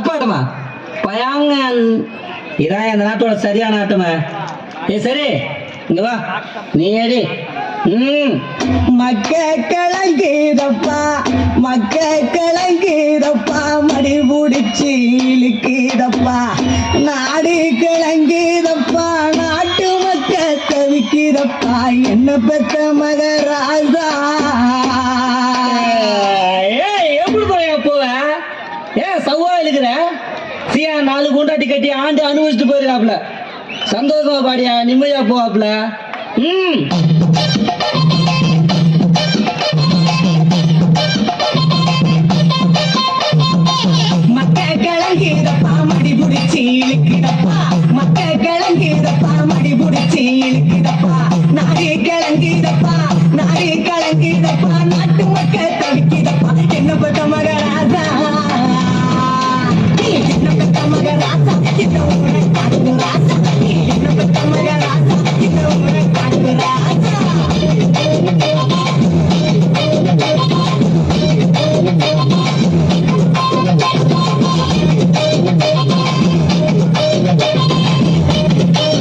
தப்பாட்டுமா பயாங்க இதான் இந்த நாட்டோட சரியான ஆட்டமா. ஏ சரி இங்க வா. நீ ஏடி ம். மக்க கிழங்கீதப்பா மக்க கிழங்கீதப்பா மடி பிடிச்சி இழுக்குதப்பா நாடு கிழங்கீதப்பா நாட்டு மக்க தவிக்கிறப்பா என்ன பெத்த மகராஜா? சவ்வா எழுக்கிற சியா நாலு குண்டாட்டி கட்டி ஆண்டு அனுபவிச்சுட்டு போயிருக்காப்ல சந்தோஷமா பாடியா நிம்மதியா போவாப்ல ம். மக்க கிழங்கிறப்பா மடி புடிச்சி இழுக்கிறப்பா மக்க கிழங்கிறப்பா மடி புடிச்சி இழுக்க